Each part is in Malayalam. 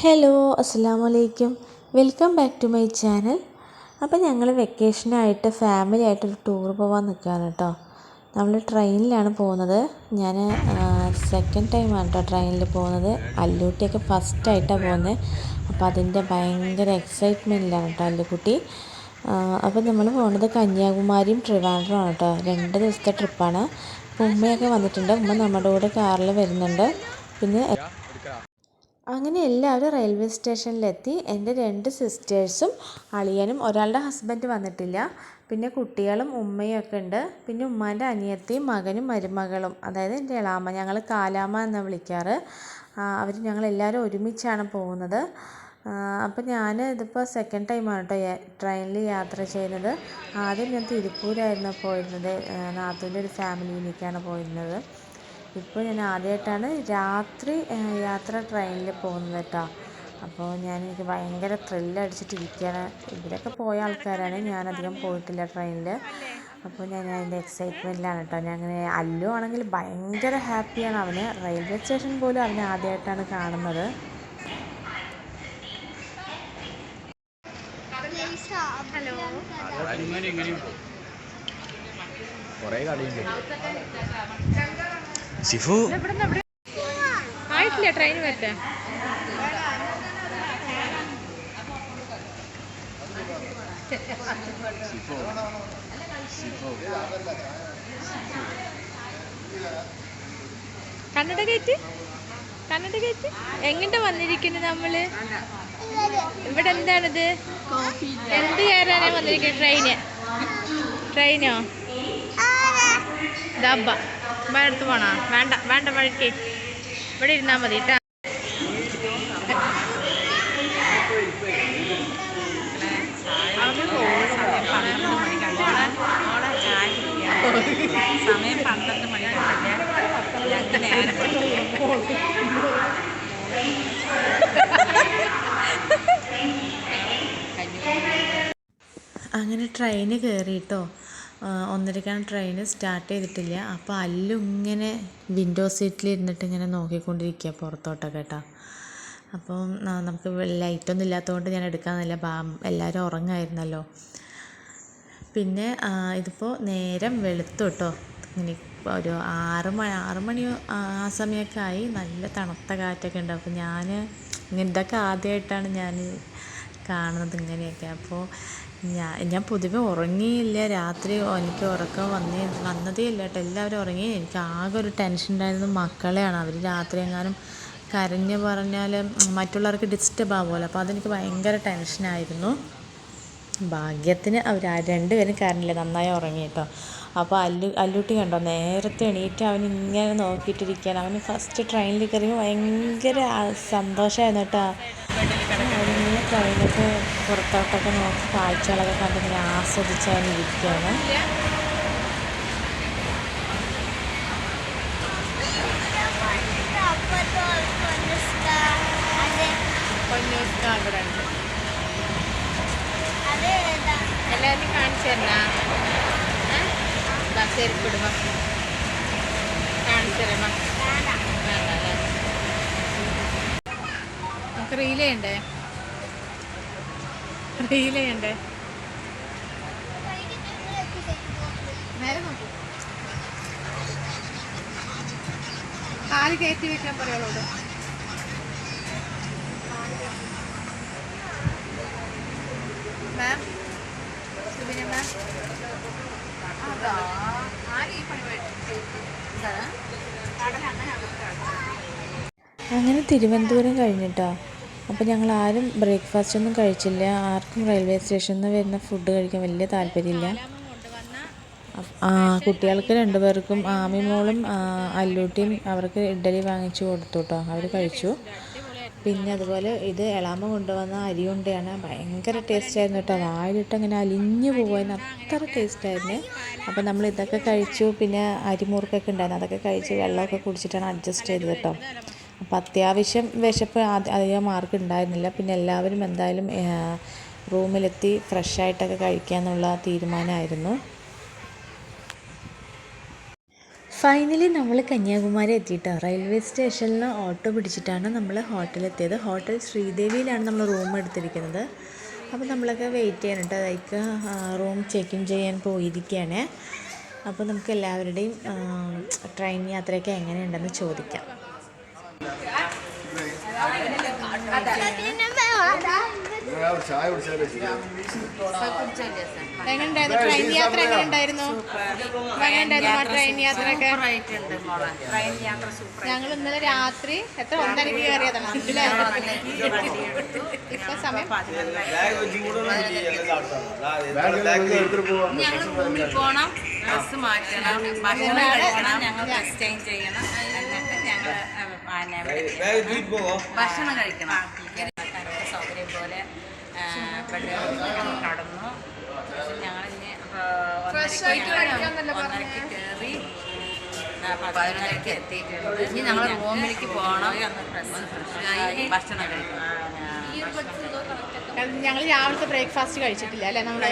ഹലോ അസ്സാം വലൈക്കും welcome back to my channel. അപ്പോൾ ഞങ്ങൾ വെക്കേഷനായിട്ട് ഫാമിലി ആയിട്ടൊരു ടൂർ പോകാൻ നിൽക്കുകയാണ് കേട്ടോ നമ്മൾ ട്രെയിനിലാണ് പോകുന്നത്. ഞാൻ സെക്കൻഡ് ടൈമാണ് കേട്ടോ ട്രെയിനിൽ പോകുന്നത്. അല്ലൂട്ടിയൊക്കെ ഫസ്റ്റായിട്ടാണ് പോകുന്നത് അപ്പോൾ അതിന്റെ ഭയങ്കര എക്സൈറ്റ്മെന്റിലാണ് കേട്ടോ അല്ലുക്കുട്ടി അപ്പോൾ നമ്മൾ പോകുന്നത് കന്യാകുമാരിയും ട്രിവാൻഡ്രമാണ് കേട്ടോ രണ്ട് ദിവസത്തെ ട്രിപ്പാണ് ഉമ്മയൊക്കെ വന്നിട്ടുണ്ട്. ഉമ്മ നമ്മുടെ കൂടെ കാറിൽ വരുന്നുണ്ട്. പിന്നെ അങ്ങനെ എല്ലാവരും റെയിൽവേ സ്റ്റേഷനിലെത്തി എന്റെ രണ്ട് സിസ്റ്റേഴ്സും അളിയനും ഒരാളുടെ ഹസ്ബൻഡ് വന്നിട്ടില്ല. പിന്നെ കുട്ടികളും ഉമ്മയും ഒക്കെ ഉണ്ട്. പിന്നെ ഉമ്മാന്റെ അനിയത്തിയും മകനും മരുമകളും. അതായത് എന്റെ ഇളാമ്മ ഞങ്ങൾ കാലാമ്മ എന്നാണ് വിളിക്കാറ്. അവർ ഞങ്ങളെല്ലാവരും ഒരുമിച്ചാണ് പോകുന്നത്. അപ്പോൾ ഞാൻ ഇതിപ്പോൾ സെക്കൻഡ് ടൈമാണ് കേട്ടോ ട്രെയിനിൽ യാത്ര ചെയ്യുന്നത്. ആദ്യം ഞാൻ തിരുപ്പൂരായിരുന്നു പോയിരുന്നത്. നാത്തൂന്റെ ഒരു ഫാമിലിയിലേക്കാണ് പോയിരുന്നത്. ഇപ്പോൾ ഞാൻ ആദ്യമായിട്ടാണ് രാത്രി യാത്ര ട്രെയിനിൽ പോകുന്നത് കേട്ടോ അപ്പോൾ ഞാൻ എനിക്ക് ഭയങ്കര ത്രില്ലടിച്ചിട്ടിരിക്കുകയാണ് ഇവരൊക്കെ പോയ ആൾക്കാരാണ്. ഞാൻ അധികം പോയിട്ടില്ല ട്രെയിനിൽ അപ്പോൾ ഞാൻ അതിന്റെ എക്സൈറ്റ്മെന്റിലാണ് കേട്ടോ ഞാൻ അങ്ങനെ അല്ലു ആണെങ്കിൽ ഭയങ്കര ഹാപ്പിയാണ് അവന്. റെയിൽവേ സ്റ്റേഷൻ പോലും അവനെ ആദ്യമായിട്ടാണ് കാണുന്നത്. ഹലോ. കുറേ കളിയുണ്ട് സിഫു. ആയിട്ടില്ല ട്രെയിൻ വരട്ടെ? കന്നഡ കയറ്റ് കന്നഡ കയറ്റി എങ്ങോട്ടാ വന്നിരിക്കുന്നത് നമ്മൾ? ഇവിടെ എന്താണിത്? എന്ത് കയറാനാ വന്നിരിക്കുന്നത് ട്രെയിന് ട്രെയിനോ ഡബ്ബ അടുത്ത് പോണോ? വേണ്ട വേണ്ട വഴിക്ക്. ഇവിടെ ഇരുന്നാ മതി കേട്ടാ സമയം പന്ത്രണ്ട് ഞങ്ങൾക്ക് നേരം. അങ്ങനെ ട്രെയിന് കയറിയിട്ടോ ഒന്നരക്കാണ് ട്രെയിൻ സ്റ്റാർട്ട് ചെയ്തിട്ടില്ല. അപ്പോൾ അല്ലു ഇങ്ങനെ വിൻഡോ സീറ്റിൽ ഇരുന്നിട്ട് ഇങ്ങനെ നോക്കിക്കൊണ്ടിരിക്കുക പുറത്തോട്ടൊക്കെ കേട്ടോ അപ്പോൾ നമുക്ക് ലൈറ്റൊന്നും ഇല്ലാത്തതുകൊണ്ട് ഞാൻ എടുക്കാമെന്നില്ല ബാ എല്ലാവരും ഉറങ്ങായിരുന്നല്ലോ. പിന്നെ ഇതിപ്പോൾ നേരം വെളുത്തു കേട്ടോ ഇങ്ങനെ ഒരു ആറ് മണി ആറ് മണി ആ സമയമൊക്കെ ആയി. നല്ല തണുത്ത കാറ്റൊക്കെ ഉണ്ട്. അപ്പോൾ ഞാൻ ഇതൊക്കെ ആദ്യമായിട്ടാണ് ഞാൻ കാണുന്നത് ഇങ്ങനെയൊക്കെ. അപ്പോൾ ഞാൻ ഞാൻ പൊതുവെ ഉറങ്ങിയില്ല. രാത്രി എനിക്ക് ഉറക്കം വന്നേ വന്നതേ ഇല്ല കേട്ടോ. എല്ലാവരും ഉറങ്ങി. എനിക്ക് ആകെ ഒരു ടെൻഷൻ ഉണ്ടായിരുന്നത് മക്കളെയാണ്. അവർ രാത്രി എങ്ങാനും കരഞ്ഞ് പറഞ്ഞാൽ മറ്റുള്ളവർക്ക് ഡിസ്റ്റർബ് ആവുമല്ലോ. അപ്പോൾ അതെനിക്ക് ഭയങ്കര ടെൻഷനായിരുന്നു ഭാഗ്യത്തിന് അവർ രണ്ടുപേരും കരഞ്ഞില്ല. നന്നായി ഉറങ്ങി കേട്ടോ. അപ്പോൾ അല്ലു അല്ലൂട്ടി കണ്ടോ? നേരത്തെ എണീറ്റ് അവൻ ഇങ്ങനെ നോക്കിയിട്ടിരിക്കാൻ അവന് ഫസ്റ്റ് ട്രെയിനിൽ കയറിയപ്പോൾ ഭയങ്കര സന്തോഷമായിരുന്നു കേട്ടോ. ട്രെയിനൊക്കെ പുറത്തോട്ടൊക്കെ നോക്കി കാഴ്ചകളൊക്കെ കണ്ട് ഇങ്ങനെ ആസ്വദിച്ചാണ് ഇരിക്കുകയാണ്. ഉണ്ട് എല്ലാവരും നമുക്ക് റീൽ ചെയ്യണ്ടേ? റീൽ ചെയ്യണ്ടേ? കാൽ കയറ്റി വെക്കാൻ പറയുള്ളൂ മാം? സുബിന മാം? അങ്ങനെ തിരുവനന്തപുരം കഴിഞ്ഞിട്ടോ? അപ്പോൾ ഞങ്ങൾ ആരും ബ്രേക്ക്ഫാസ്റ്റ് ഒന്നും കഴിച്ചില്ല. ആർക്കും റെയിൽവേ സ്റ്റേഷനിൽ നിന്ന് വരുന്ന ഫുഡ് കഴിക്കാൻ വലിയ താല്പര്യമില്ല. ആ കുട്ടികൾക്ക് രണ്ടുപേർക്കും ആമി മോളും അല്ലൂട്ടിയും അവർക്ക് ഇഡ്ഡലി വാങ്ങിച്ചു കൊടുത്തു കേട്ടോ അവർ കഴിച്ചു. പിന്നെ അതുപോലെ ഇത് എളാമ കൊണ്ടുവന്ന അരിയുണ്ടയാണ്. ഭയങ്കര ടേസ്റ്റ് ആയിരുന്നു കേട്ടോ വായിലിട്ട് അങ്ങനെ അലിഞ്ഞു പോകാൻ അത്ര ടേസ്റ്റ് ആയിരുന്നു. അപ്പോൾ നമ്മൾ ഇതൊക്കെ കഴിച്ചു. പിന്നെ അരിമുറുക്കൊക്കെ ഉണ്ടായിരുന്നു. അതൊക്കെ കഴിച്ച് വെള്ളമൊക്കെ കുടിച്ചിട്ടാണ് അഡ്ജസ്റ്റ് ചെയ്തത് കേട്ടോ അപ്പോൾ അത്യാവശ്യം വിശപ്പ് അധികം മാർക്ക് ഉണ്ടായിരുന്നില്ല. പിന്നെ എല്ലാവരും എന്തായാലും റൂമിലെത്തി ഫ്രഷായിട്ടൊക്കെ കഴിക്കാമെന്നുള്ള തീരുമാനമായിരുന്നു. ഫൈനലി നമ്മൾ കന്യാകുമാരി എത്തിയിട്ടോ? റെയിൽവേ സ്റ്റേഷനിൽ നിന്ന് ഓട്ടോ പിടിച്ചിട്ടാണ് നമ്മൾ ഹോട്ടലെത്തിയത് ഹോട്ടൽ ശ്രീദേവിയിലാണ് നമ്മൾ റൂം എടുത്തിരിക്കുന്നത്. അപ്പോൾ നമ്മളൊക്കെ വെയിറ്റ് ചെയ്യാനിട്ട് അതായത് റൂം ചെക്ക് ഇൻ ചെയ്യാൻ പോയിരിക്കുകയാണ് അപ്പോൾ നമുക്ക് എല്ലാവരുടെയും ട്രെയിൻ യാത്രയൊക്കെ എങ്ങനെയുണ്ടെന്ന് ചോദിക്കാം. എങ്ങനെയുണ്ടായിരുന്നു? ട്രെയിൻ യാത്ര എങ്ങനെയുണ്ടായിരുന്നു? എങ്ങനെയുണ്ടായിരുന്നു ട്രെയിൻ യാത്ര സൂപ്പർ ഞങ്ങൾ ഇന്നലെ രാത്രി എത്ര ഒന്നരക്ക് കയറിയതാണ്. ഇപ്പൊ സമയം ഞങ്ങൾ പോകണം ഡ്രസ് മാറ്റണം ഭക്ഷണം കഴിക്കണം ഞങ്ങൾ എക്സ്ചേഞ്ച് ചെയ്യണം. ഭക്ഷണം കഴിക്കണം. സൗകര്യം പോലെ കടന്നു ഒന്നരക്ക് കയറി പതിനൊന്നരക്ക് എത്തിയിട്ടുണ്ട്. ഇനി ഞങ്ങൾ റൂമിലേക്ക് പോകണം ഫ്രഷായി ഭക്ഷണം കഴിക്കണം. ഞങ്ങൾ രാവിലത്തെ ബ്രേക്ക്ഫാസ്റ്റ് കഴിച്ചിട്ടില്ല അല്ലേ നമ്മൾ?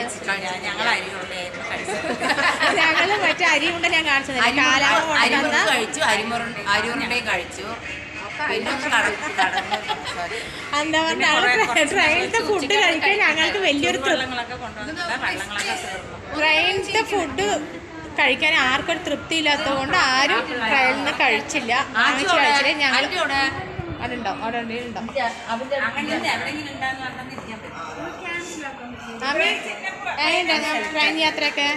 ഞങ്ങൾ മറ്റേ അരി കൊണ്ട് ഞാൻ കാണിച്ചത് കഴിച്ചു കഴിച്ചു. എന്താ പിന്നെ പറഞ്ഞാൽ ട്രെയിനിലത്തെ ഫുഡ് കഴിക്കാൻ ഞങ്ങൾക്ക് വലിയൊരു ട്രെയിനിലത്തെ ഫുഡ് കഴിക്കാൻ ആർക്കും ഒരു തൃപ്തി ഇല്ലാത്തത് കൊണ്ട് ആരും ട്രെയിനിൽ നിന്ന് കഴിച്ചില്ല. വാങ്ങിച്ച് കഴിച്ചില്ല. ഞങ്ങൾ അവിടെ അവിടെ അവിടെ ഉണ്ടോ അവിടെ ഉണ്ടോ അങ്ങനെ എവിടെയെങ്കിലും ഉണ്ടാന്ന് പറഞ്ഞാൽ ഇരിക്കാൻ പറ്റും ആമി എങ്ങനെയുണ്ടായിരുന്നു ട്രെയിൻ യാത്രയൊക്കെ?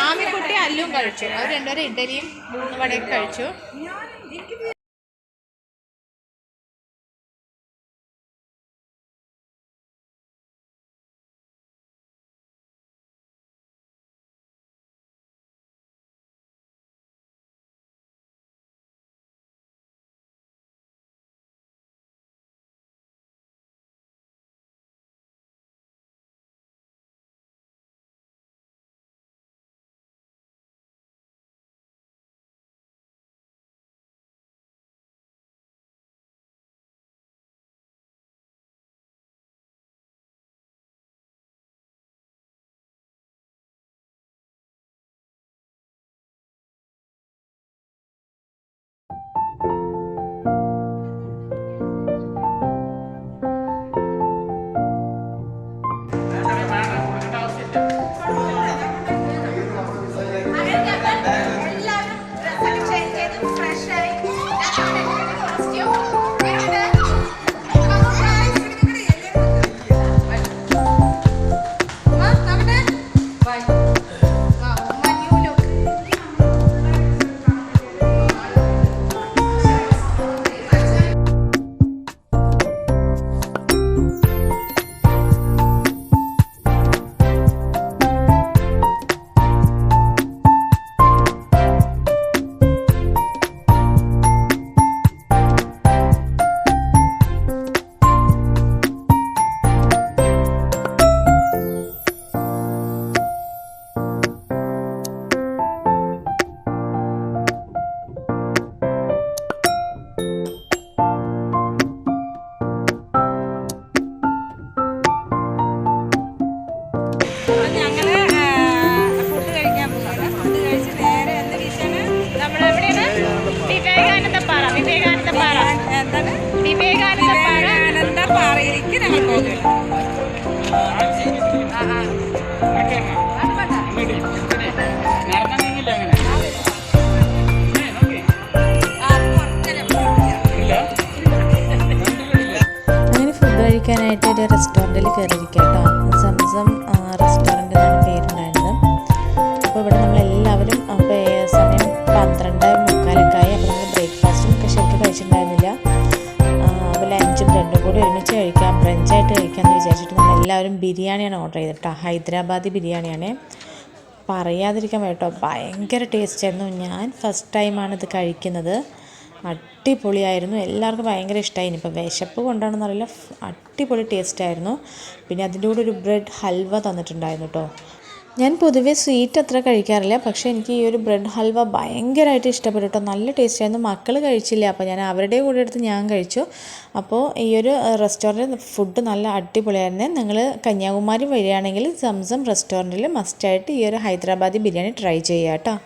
ആമിക്കുട്ടി അല്ലും കഴിച്ചു. അവർ രണ്ടുപേരും ഇഡലിയും മൂന്ന് വടയൊക്കെ കഴിച്ചു. കഴിക്കാനായിട്ട് ഒരു റെസ്റ്റോറന്റിൽ കയറിയിരിക്കാം കേട്ടോ. സംസം എല്ലാവരും ബിരിയാണിയാണ് ഓർഡർ ചെയ്തത് കേട്ടോ ഹൈദരാബാദി ബിരിയാണിയാണ്. പറയാതിരിക്കാൻ കേട്ടോ ഭയങ്കര ടേസ്റ്റ് ആയിരുന്നു. ഞാൻ ഫസ്റ്റ് ടൈമാണ് ഇത് കഴിക്കുന്നത്. അടിപൊളിയായിരുന്നു. എല്ലാവർക്കും ഭയങ്കര ഇഷ്ടമായി ഇപ്പോൾ വിശപ്പ് കൊണ്ടാണെന്ന് അറിയില്ല. അടിപൊളി ടേസ്റ്റ് ആയിരുന്നു. പിന്നെ അതിന്റെ കൂടെ ഒരു ബ്രെഡ് ഹൽവ തന്നിട്ടുണ്ടായിരുന്നു കേട്ടോ ഞാൻ പൊതുവേ സ്വീറ്റ് അത്ര കഴിക്കാറില്ല പക്ഷേ എനിക്ക് ഈ ഒരു ബ്രെഡ് ഹൽവ ഭയങ്കരമായിട്ട് ഇഷ്ടപ്പെട്ടു നല്ല ടേസ്റ്റ് ആയിരുന്നു മക്കൾ കഴിച്ചില്ല അപ്പോൾ ഞാൻ അവരുടെ കൂടെ എടുത്ത് ഞാൻ കഴിച്ചു. അപ്പോൾ ഈ ഒരു റെസ്റ്റോറന്റ് ഫുഡ് നല്ല അടിപൊളിയായിരുന്നു. നിങ്ങൾ കന്യാകുമാരി വരികയാണെങ്കിൽ സംസം റെസ്റ്റോറന്റിൽ മസ്റ്റായിട്ട് ഈ ഒരു ഹൈദരാബാദി ബിരിയാണി ട്രൈ ചെയ്യുക കേട്ടോ